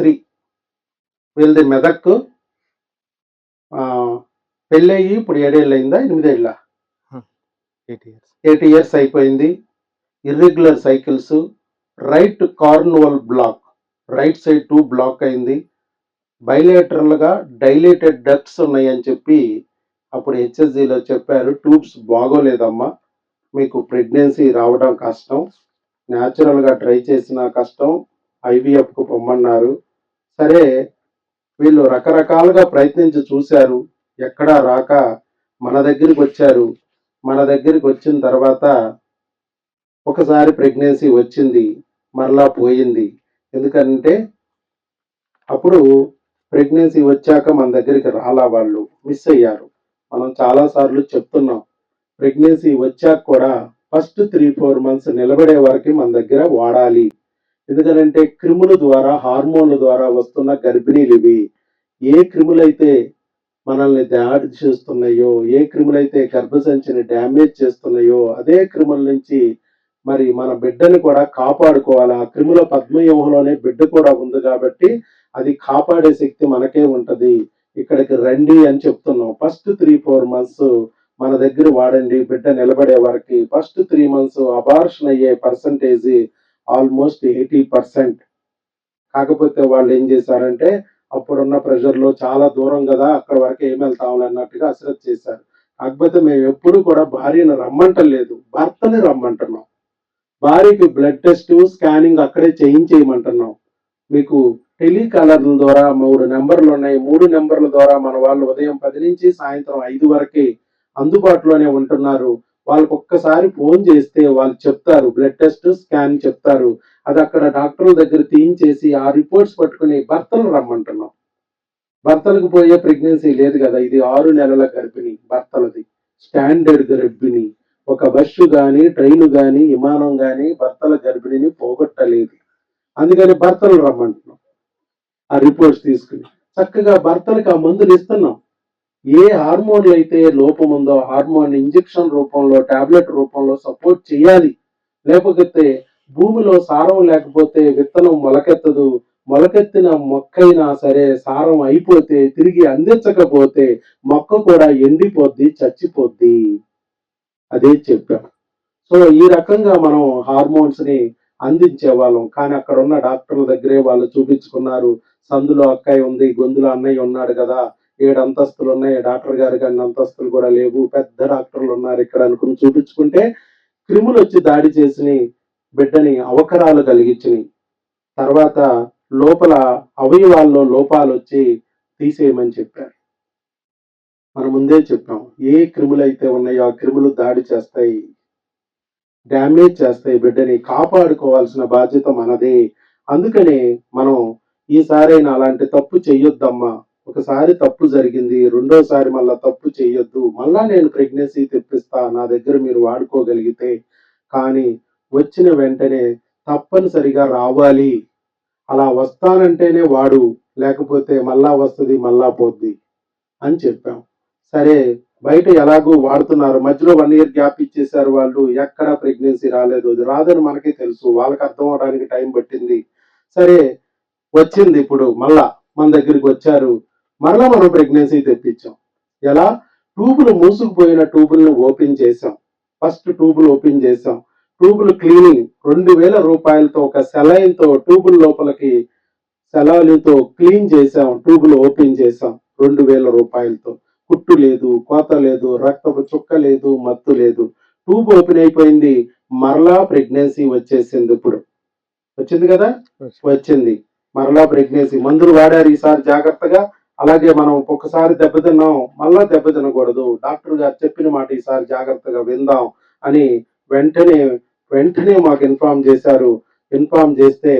శ్రీ వీళ్ళది మెదక్ ఆ, పెళ్ళయి ఇప్పుడు ఏడేళ్ళు అయిందా ఎనిమిదేళ్ళ ఎయిట్ ఇయర్స్. ఎయిట్ ఇయర్స్ అయిపోయింది. Irregular cycles right cornual block. Right side too block అయింది. బైలేటరల్గా డైలేటెడ్ డక్ట్స్ ఉన్నాయని చెప్పి అప్పుడు హెచ్ఎస్జిలో చెప్పారు. ట్యూబ్స్ బాగోలేదమ్మా. మీకు ప్రెగ్నెన్సీ రావడం కష్టం. న్యాచురల్గా ట్రై చేసిన కష్టం. ఐవీఎఫ్కు పొమ్మన్నారు. సరే వీళ్ళు రకరకాలుగా ప్రయత్నించి చూశారు. ఎక్కడా రాక మన దగ్గరికి వచ్చారు. మన దగ్గరికి వచ్చిన తర్వాత ఒకసారి ప్రెగ్నెన్సీ వచ్చింది మరలా పోయింది. ఎందుకంటే అప్పుడు ప్రెగ్నెన్సీ వచ్చాక మన దగ్గరికి రాలా వాళ్ళు మిస్ అయ్యారు. మనం చాలా సార్లు చెప్తున్నాం. ప్రెగ్నెన్సీ వచ్చాక కూడా ఫస్ట్ త్రీ ఫోర్ మంత్స్ నిలబడే వరకు మన దగ్గర వాడాలి. ఎందుకంటే క్రిముల ద్వారా హార్మోన్ల ద్వారా వస్తున్న గర్భిణీలు ఇవి. ఏ క్రిములైతే మనల్ని దాడి చేస్తున్నాయో ఏ క్రిములైతే గర్భసంచిని డ్యామేజ్ చేస్తున్నాయో అదే క్రిముల నుంచి మరి మన బిడ్డని కూడా కాపాడుకోవాలి. ఆ క్రిముల పద్మవ్యూహంలోనే బిడ్డ కూడా ఉంది కాబట్టి అది కాపాడే శక్తి మనకే ఉంటుంది. ఇక్కడికి రండి అని చెప్తున్నాం. ఫస్ట్ త్రీ ఫోర్ మంత్స్ మన దగ్గర వాడండి. బిడ్డ నిలబడే వారికి ఫస్ట్ త్రీ మంత్స్ అబార్షన్ అయ్యే పర్సంటేజ్ ఆల్మోస్ట్ ఎయిటీ పర్సెంట్. కాకపోతే వాళ్ళు ఏం చేశారంటే అప్పుడున్న ప్రెషర్లో చాలా దూరం కదా అక్కడ వరకు ఏం వెళ్తాం అన్నట్టుగా అసరత్ చేశారు. కాకపోతే మేము ఎప్పుడు కూడా భార్యను రమ్మంటలేదు. భర్తని రమ్మంటున్నాం. భార్యకి బ్లడ్ టెస్ట్ స్కానింగ్ అక్కడే చేయించేయమంటున్నాం. మీకు టెలికాలర్ల ద్వారా మూడు నెంబర్లు ఉన్నాయి. మూడు నెంబర్ల ద్వారా మన వాళ్ళు ఉదయం పది నుంచి సాయంత్రం ఐదు వరకే అందుబాటులోనే ఉంటున్నారు. వాళ్ళకి ఒక్కసారి ఫోన్ చేస్తే వాళ్ళు చెప్తారు బ్లడ్ టెస్ట్ స్కాన్ చెప్తారు. అది అక్కడ డాక్టర్ల దగ్గర తీయించేసి ఆ రిపోర్ట్స్ పట్టుకుని భర్తలు రమ్మంటున్నాం. భర్తలకు పోయే ప్రెగ్నెన్సీ లేదు కదా ఇది ఆరు నెలల గర్భిణి భర్తలది. స్టాండర్డ్ గర్భిణి. ఒక బస్సు కానీ ట్రైన్ కానీ విమానం కానీ భర్తల గర్భిణిని పోగొట్టలేదు. అందుకని భర్తలు రమ్మంటున్నాం. ఆ రిపోర్ట్స్ తీసుకుని. చక్కగా భర్తలకు ఆ మందులు ఇస్తున్నాం. ఏ హార్మోన్ అయితే లోపం ఉందో హార్మోన్ ఇంజెక్షన్ రూపంలో టాబ్లెట్ రూపంలో సపోర్ట్ చేయాలి. లేకపోతే భూమిలో సారం లేకపోతే విత్తనం మొలకెత్తదు. మొలకెత్తిన మొక్కైనా సరే సారం అయిపోతే తిరిగి అందించకపోతే మొక్క కూడా ఎండిపోద్ది చచ్చిపోద్ది. అదే చెప్పాం. సో ఈ రకంగా మనం హార్మోన్స్ని అందించే వాళ్ళం. కానీ అక్కడ ఉన్న డాక్టర్ల దగ్గరే వాళ్ళు చూపించుకున్నారు. సందులో అక్కయ్య ఉంది గొంతులో అన్నయ్య ఉన్నాడు కదా. ఏడు అంతస్తులు ఉన్నాయి. డాక్టర్ గారికి కానీ అంతస్తులు కూడా లేవు. పెద్ద డాక్టర్లు ఉన్నారు ఇక్కడ అనుకుని చూపించుకుంటే క్రిములు వచ్చి దాడి చేసి బిడ్డని అవకరాలు కలిగించినాయి తర్వాత లోపల అవయవాల్లో లోపాలు వచ్చి తీసేయమని చెప్పారు. మనం ముందే చెప్పాం. ఏ క్రిములు అయితే ఉన్నాయో ఆ క్రిములు దాడి చేస్తాయి డ్యామేజ్ చేస్తాయి బిడ్డని కాపాడుకోవాల్సిన బాధ్యత మనదే. అందుకనే మనం ఈసారైనా అలాంటి తప్పు చెయ్యొద్దమ్మా. ఒకసారి తప్పు జరిగింది రెండోసారి మళ్ళా తప్పు చేయొద్దు మళ్ళా నేను ప్రెగ్నెన్సీ తెప్పిస్తా నా దగ్గర మీరు వాడుకోగలిగితే కానీ వచ్చిన వెంటనే తప్పనిసరిగా రావాలి. అలా వస్తానంటేనే వాడు లేకపోతే మళ్ళా వస్తుంది మళ్ళా పోద్ది అని చెప్పాం. సరే బయట ఎలాగో వాడుతున్నారు? మధ్యలో వన్ ఇయర్ గ్యాప్ ఇచ్చేసారు వాళ్ళు ఎక్కడా ప్రెగ్నెన్సీ రాలేదు అది రాదని మనకే తెలుసు వాళ్ళకి అర్థం అవడానికి టైం పట్టింది. సరే వచ్చింది ఇప్పుడు మళ్ళా మన దగ్గరికి వచ్చారు మరలా మనం ప్రెగ్నెన్సీ తెప్పించాం. ఎలా? ట్యూబులు మూసుకుపోయిన ట్యూబుల్ని ఓపెన్ చేసాం ఫస్ట్ ట్యూబులు ఓపెన్ చేసాం ట్యూబులు క్లీనింగ్. రెండు వేల రూపాయలతో ఒక సెలైన్తో ట్యూబుల లోపలికి సెలవులతో క్లీన్ చేసాం ట్యూబులు ఓపెన్ చేసాం రెండు వేల రూపాయలతో. కుట్టు లేదు కోత లేదు రక్తపు చుక్క లేదు మత్తు లేదు. ట్యూబ్ ఓపెన్ అయిపోయింది. మరలా ప్రెగ్నెన్సీ వచ్చేసింది ఇప్పుడు. వచ్చింది కదా? వచ్చింది. మరలా ప్రెగ్నెన్సీ మందులు వాడారు ఈసారి జాగ్రత్తగా? అలాగే మనం ఒక్కసారి దెబ్బతిన్నాం మళ్ళా దెబ్బతినకూడదు డాక్టర్ గారు చెప్పిన మాట ఈసారి జాగ్రత్తగా విందాం అని వెంటనే వెంటనే మాకు ఇన్ఫార్మ్ చేశారు. ఇన్ఫార్మ్ చేస్తే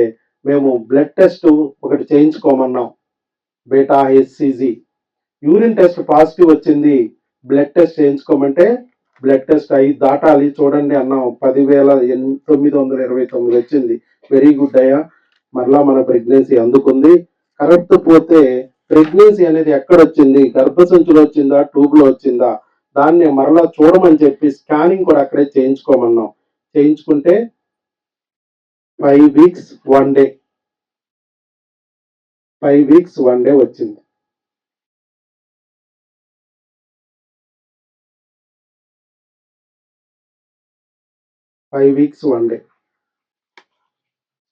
మేము బ్లడ్ టెస్ట్ ఒకటి చేయించుకోమన్నాం. Beta HCG. Urine test positive వచ్చింది. బ్లడ్ టెస్ట్ చేయించుకోమంటే బ్లడ్ టెస్ట్ అయి దాటాలి చూడండి అన్నాం. పదివేల తొమ్మిది వందల ఇరవై తొమ్మిది వచ్చింది. వెరీ గుడ్ అయ్యా. మరలా మన ప్రెగ్నెన్సీ అందుకుంది. కరెక్ట్ పోతే ప్రెగ్నెన్సీ అనేది ఎక్కడ వచ్చింది గర్భసంచులో వచ్చిందా? ట్యూబ్లో వచ్చిందా? దాన్ని మరలా చూడమని చెప్పి స్కానింగ్ కూడా అక్కడే చేయించుకోమన్నాం. చేయించుకుంటే five weeks one day. Five weeks one day వచ్చింది. Five weeks one day.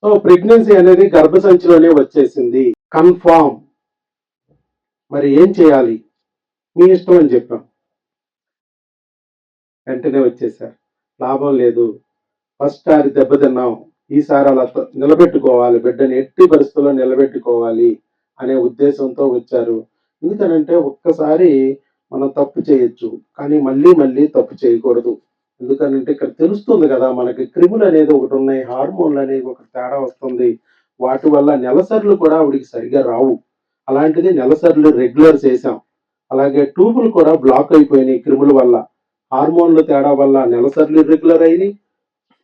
So pregnancy అనేది గర్భసంచిలోనే వచ్చేసింది. కన్ఫామ్. మరి ఏం చేయాలి? మీ ఇష్టం అని చెప్పాం. వెంటనే వచ్చేసారు. లాభం లేదు. ఫస్ట్ సారి దెబ్బతిన్నాం ఈసారి అలా నిలబెట్టుకోవాలి. బిడ్డని ఎట్టి పరిస్థితుల్లో నిలబెట్టుకోవాలి అనే ఉద్దేశంతో వచ్చారు. ఎందుకనంటే ఒక్కసారి మనం తప్పు చేయొచ్చు. కానీ మళ్ళీ మళ్ళీ తప్పు చేయకూడదు. ఎందుకనంటే ఇక్కడ తెలుస్తుంది కదా మనకి క్రిములు అనేది ఒకటి ఉన్నాయి హార్మోన్లు అనేవి ఒక తేడా వస్తుంది. వాటి వల్ల నెలసర్లు కూడా ఆవిడికి సరిగా రావు. అలాంటిది నెలసర్లు రెగ్యులర్ చేసాం అలాగే ట్యూబులు కూడా బ్లాక్ అయిపోయినాయి క్రిముల వల్ల. హార్మోన్ల తేడా వల్ల నెలసర్లు ఇర్రెగ్యులర్ అయినాయి.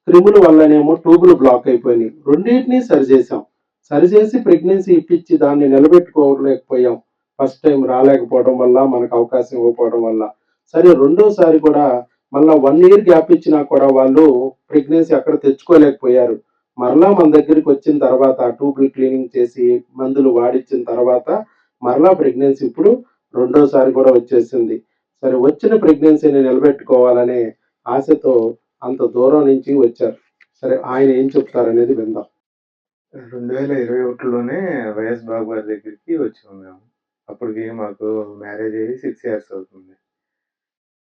క్రిముల వల్లనేమో ట్యూబులు బ్లాక్ అయిపోయినాయి. రెండింటినీ సరిచేసాం సరిచేసి ప్రెగ్నెన్సీ ఇప్పించి దాన్ని నిలబెట్టుకోలేకపోయాం. ఫస్ట్ టైం రాలేకపోవడం వల్ల మనకు అవకాశం ఇవ్వకపోవడం వల్ల. సరే రెండోసారి కూడా మళ్ళీ వన్ ఇయర్ గ్యాప్ ఇచ్చినా కూడా వాళ్ళు ప్రెగ్నెన్సీ అక్కడ తెచ్చుకోలేకపోయారు. మరలా మన దగ్గరికి వచ్చిన తర్వాత ట్యూబ్లు క్లీనింగ్ చేసి మందులు వాడిచ్చిన తర్వాత మరలా ప్రెగ్నెన్సీ ఇప్పుడు రెండోసారి కూడా వచ్చేసింది. సరే వచ్చిన ప్రెగ్నెన్సీని నిలబెట్టుకోవాలనే ఆశతో అంత దూరం నుంచి వచ్చారు. సరే ఆయన ఏం చెప్తారనేది విందాం. రెండు వేల ఇరవై ఒకటిలోనే వైఎస్ బాబు గారి దగ్గరికి వచ్చాము మేము. అప్పటికి మాకు మ్యారేజ్ అయ్యి సిక్స్ ఇయర్స్ అవుతుంది.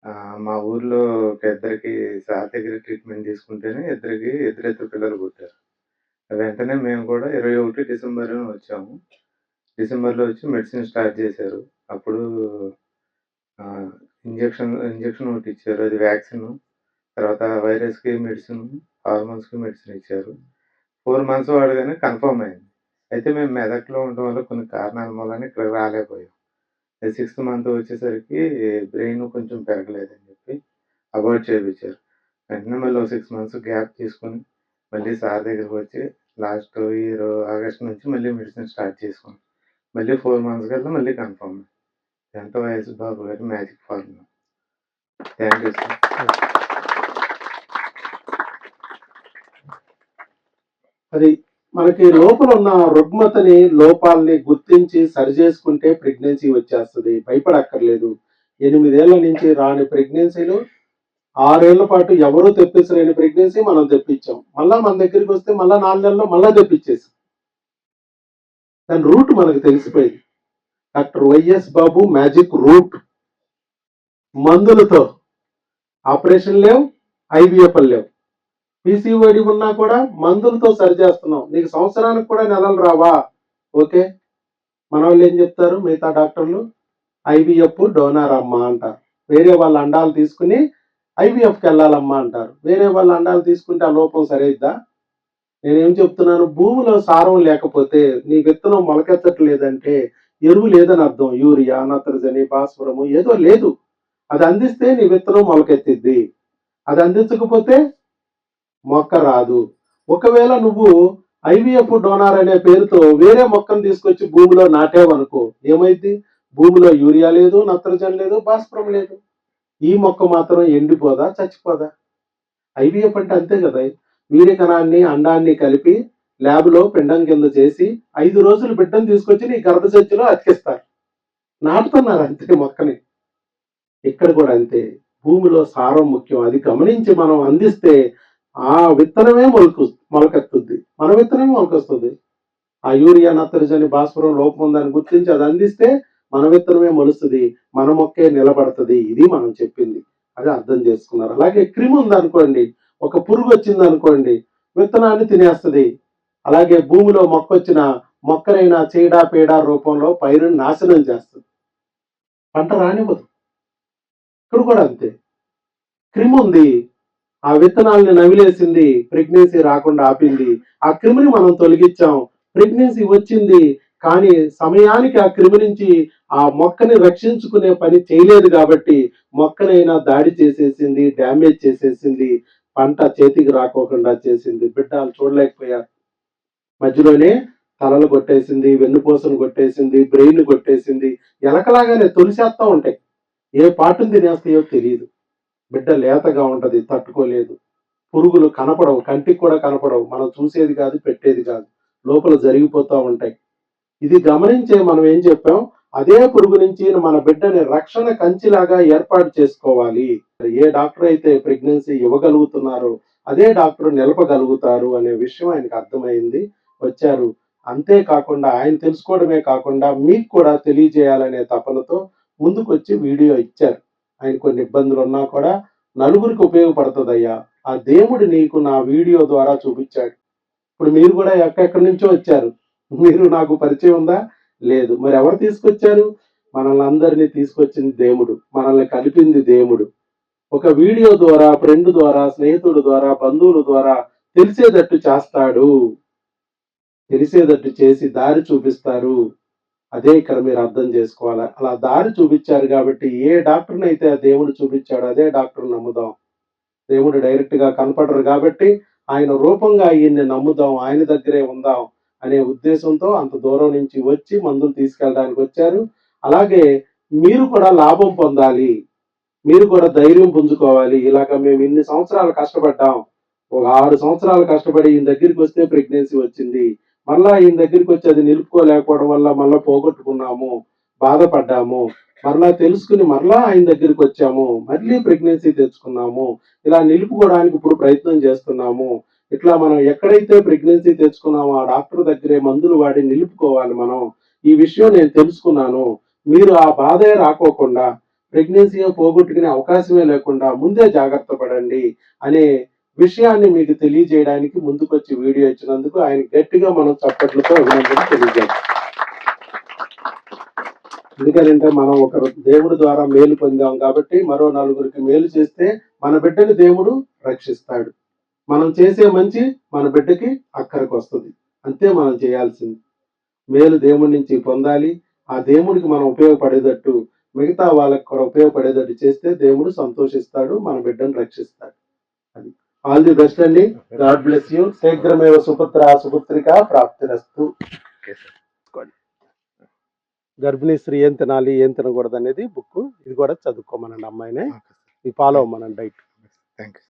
ఆ, మా ఊర్లో ఒక ఇద్దరికి సార్ దగ్గర ట్రీట్మెంట్ తీసుకుంటేనే ఇద్దరికి ఇద్దరిద్దరు పిల్లలు పుట్టారు. వెంటనే మేము కూడా ఇరవై ఒకటి డిసెంబర్లో వచ్చాము. డిసెంబర్లో వచ్చి మెడిసిన్ స్టార్ట్ చేశారు. అప్పుడు ఇంజెక్షన్ ఇంజెక్షన్ ఒకటి ఇచ్చారు. అది వ్యాక్సిన్. తర్వాత వైరస్కి మెడిసిన్ హార్మోన్స్కి మెడిసిన్ ఇచ్చారు. ఫోర్ మంత్స్ వాడగానే కన్ఫర్మ్ అయింది. అయితే మేము మెదక్లో ఉండడం వల్ల కొన్ని కారణాల వల్ల ఇక్కడికి రాలేకపోయాం. సిక్స్త్ మంత్ వచ్చేసరికి బ్రెయిన్ కొంచెం పెరగలేదని చెప్పి అవాయిడ్ చేయించారు వెంటనే మళ్ళీ ఒక సిక్స్ మంత్స్ గ్యాప్ తీసుకొని మళ్ళీ సార్ దగ్గరికి వచ్చి లాస్ట్ ఇయర్ ఆగస్ట్ నుంచి మళ్ళీ మెడిసిన్ స్టార్ట్ చేసుకున్నాం. మళ్ళీ ఫోర్ మంత్స్ కల్లా మళ్ళీ కన్ఫర్మ్. ఎంత వయసు బాబు గారి magic formula. Thank you sir. అది మనకి లోపల ఉన్న రుగ్మతని లోపాలని గుర్తించి సరి చేసుకుంటే ప్రెగ్నెన్సీ వచ్చేస్తుంది. భయపడక్కర్లేదు. ఎనిమిదేళ్ళ నుంచి రాని ప్రెగ్నెన్సీలు ఆరేళ్ళ పాటు ఎవరూ తెప్పించలేని ప్రెగ్నెన్సీ మనం తెప్పించాం. మళ్ళా మన దగ్గరికి వస్తే మళ్ళా నాలుగేళ్ళలో మళ్ళా తెప్పించేసాం. దాని రూట్ మనకు తెలిసిపోయింది. Doctor YS Babu magic root. మందులతో ఆపరేషన్ లేవు ఐవీఎఫ్ లేవు. పీసీఓడి ఉన్నా కూడా మందులతో సరిచేస్తున్నాం. నీకు సంవత్సరానికి కూడా నెలలు రావా? ఓకే. మన వాళ్ళు ఏం చెప్తారు? మిగతా డాక్టర్లు ఐవీఎఫ్ డోనార్ అమ్మా అంటారు. వేరే వాళ్ళ అండాలు తీసుకుని ఐవీఎఫ్కి వెళ్ళాలమ్మా అంటారు. వేరే వాళ్ళ అండాలు తీసుకుంటే ఆ లోపం సరైద్దా? నేనేం చెప్తున్నాను? భూమిలో సారం లేకపోతే నీ విత్తనం మొలకెత్తట్లేదంటే ఎరువు లేదని అర్థం. యూరియా నత్రజని భాస్వరము ఏదో లేదు. అది అందిస్తే నీ విత్తనం మొలకెత్తిద్ది. అది అందించకపోతే మొక్క రాదు ఒకవేళ నువ్వు ఐవీఎఫ్ డోనార్ అనే పేరుతో వేరే మొక్కను తీసుకొచ్చి భూమిలో నాటావనుకో ఏమైంది భూమిలో యూరియా లేదు నత్రజని లేదు భాస్వరం లేదు. ఈ మొక్క మాత్రం ఎండిపోదా చచ్చిపోదా? ఐవీఎఫ్ అంటే అంతే కదా. వీర్య కణాన్ని అండాన్ని కలిపి ల్యాబ్లో పిండం కింద చేసి ఐదు రోజులు బిడ్డను తీసుకొచ్చి నీ గర్భసంచిలో అతికిస్తారు. నాటుతున్నారు అంతే మొక్కని. ఇక్కడ కూడా అంతే. భూమిలో సారం ముఖ్యం. అది గమనించి మనం అందిస్తే ఆ విత్తనమే మొలక మొలకెత్తుద్ది. మన విత్తనమే మొలకొస్తుంది ఆ యూరియా నత్రజని భాస్వరం లోపం ఉందని గుర్తించి అది అందిస్తే మన విత్తనమే మొలుస్తుంది మన మొక్కే నిలబడుతుంది. ఇది మనం చెప్పింది. అది అర్థం చేసుకున్నారు. అలాగే క్రిమి ఉందనుకోండి ఒక పురుగు వచ్చింది అనుకోండి విత్తనాన్ని తినేస్తుంది. అలాగే భూమిలో మొక్క వచ్చిన మొక్కనైనా చీడ పీడ రూపంలో పైరుని నాశనం చేస్తుంది. పంట రానివ్వదు. ఇక్కడ కూడా అంతే. క్రిమి ఉంది ఆ విత్తనాలని నవిలేసింది ప్రెగ్నెన్సీ రాకుండా ఆపింది. ఆ క్రిమిని మనం తొలగించాం. ప్రెగ్నెన్సీ వచ్చింది కానీ సమయానికి ఆ క్రిమి నుంచి ఆ మొక్కని రక్షించుకునే పని చేయలేదు కాబట్టి మొక్కనైనా దాడి చేసేసింది డ్యామేజ్ చేసేసింది పంట చేతికి రాకోకుండా చేసింది. బిడ్డలు చూడలేకపోయారు. మధ్యలోనే తలలు కొట్టేసింది వెన్నుపూసను కొట్టేసింది బ్రెయిన్ కొట్టేసింది. ఎలకలాగానే తొలిసేస్తా ఉంటాయి. ఏ పాటును తినేస్తాయో తెలియదు. బిడ్డ లేతగా ఉంటుంది తట్టుకోలేదు. పురుగులు కనపడవు కంటికి కూడా కనపడవు. మనం చూసేది కాదు పెట్టేది కాదు. లోపల జరిగిపోతూ ఉంటాయి. ఇది గమనించే మనం ఏం చెప్పాం? అదే పురుగు నుంచి మన బిడ్డని రక్షణ కంచిలాగా ఏర్పాటు చేసుకోవాలి. ఏ డాక్టర్ అయితే ప్రెగ్నెన్సీ ఇవ్వగలుగుతున్నారో అదే డాక్టర్ నిలపగలుగుతారు అనే విషయం ఆయనకు అర్థమైంది. వచ్చారు. అంతేకాకుండా ఆయన తెలుసుకోవడమే కాకుండా మీకు కూడా తెలియజేయాలనే తపనతో ముందుకొచ్చి వీడియో ఇచ్చారు. ఆయన కొన్ని ఇబ్బందులు ఉన్నా కూడా నలుగురికి ఉపయోగపడుతుందయ్యా. ఆ దేవుడు నీకు నా వీడియో ద్వారా చూపించాడు. ఇప్పుడు మీరు కూడా ఎక్కడెక్కడి నుంచో వచ్చారు. మీరు నాకు పరిచయం ఉందా? లేదు. మరి ఎవరు తీసుకొచ్చారు? మనల్ని అందరినీ తీసుకొచ్చింది దేవుడు. మనల్ని కలిపింది దేవుడు. ఒక వీడియో ద్వారా ఫ్రెండ్ ద్వారా స్నేహితుడు ద్వారా బంధువుల ద్వారా తెలిసేటట్టు చేస్తాడు. తెలిసేటట్టు చేసి దారి చూపిస్తారు. అదే ఇక్కడ మీరు అర్థం చేసుకోవాలి. అలా దారి చూపించారు కాబట్టి ఏ డాక్టర్ని అయితే ఆ దేవుడు చూపించాడో అదే డాక్టర్ నమ్ముదాం. దేవుడు డైరెక్ట్గా కనపడరు కాబట్టి ఆయన రూపంగా ఈయన్ని నమ్ముదాం ఆయన దగ్గరే ఉందాం అనే ఉద్దేశంతో అంత దూరం నుంచి వచ్చి మందులు తీసుకెళ్ళడానికి వచ్చారు. అలాగే మీరు కూడా లాభం పొందాలి. మీరు కూడా ధైర్యం పుంజుకోవాలి. ఇలాగ మేము ఇన్ని సంవత్సరాలు కష్టపడ్డాం. ఒక ఆరు సంవత్సరాలు కష్టపడి ఈయన దగ్గరికి వస్తే ప్రెగ్నెన్సీ వచ్చింది. మళ్ళా ఈయన దగ్గరికి వచ్చి అది నిలుపుకోలేకపోవడం వల్ల మళ్ళా పోగొట్టుకున్నాము బాధపడ్డాము. మరలా తెలుసుకుని మరలా ఆయన దగ్గరికి వచ్చాము. మళ్ళీ ప్రెగ్నెన్సీ తెచ్చుకున్నాము. ఇలా నిలుపుకోవడానికి ఇప్పుడు ప్రయత్నం చేస్తున్నాము. ఇట్లా మనం ఎక్కడైతే ప్రెగ్నెన్సీ తెచ్చుకున్నామో ఆ డాక్టర్ దగ్గరే మందులు వాడి నిలుపుకోవాలి మనం. ఈ విషయం నేను తెలుసుకున్నాను. మీరు ఆ బాధే రాకోకుండా ప్రెగ్నెన్సీ పోగొట్టుకునే అవకాశమే లేకుండా ముందే జాగ్రత్త పడండి అనే విషయాన్ని మీకు తెలియజేయడానికి ముందుకొచ్చి వీడియో ఇచ్చినందుకు ఆయన గట్టిగా మనం చప్పట్లతో అభినందన తెలియజేయాలి ఎందుకంటే మనం ఒక దేవుడి ద్వారా మేలు పొందాం కాబట్టి మరో నలుగురికి మేలు చేస్తే మన బిడ్డని దేవుడు రక్షిస్తాడు. మనం చేసే మంచి మన బిడ్డకి అక్కడికి వస్తుంది. అంతే మనం చేయాల్సింది. మేలు దేవుడి నుంచి పొందాలి. ఆ దేవుడికి మనం ఉపయోగపడేటట్టు మిగతా వాళ్ళకి కూడా ఉపయోగపడేటట్టు చేస్తే దేవుడు సంతోషిస్తాడు మన బిడ్డను రక్షిస్తాడు. అది. ఆల్ ది బెస్ట్ అండి. God bless you. శీఘ్రమేవ సుపుత్ర సుపుత్రిక ప్రాప్తిరస్తు. Okay sir. గర్భిణీ స్త్రీ ఏం తినాలి ఏం తినకూడదు అనేది బుక్ ఇది కూడా చదువుకోమనండి అమ్మాయినే. ఫాలో అవ్వమనండి డైట్. Thank you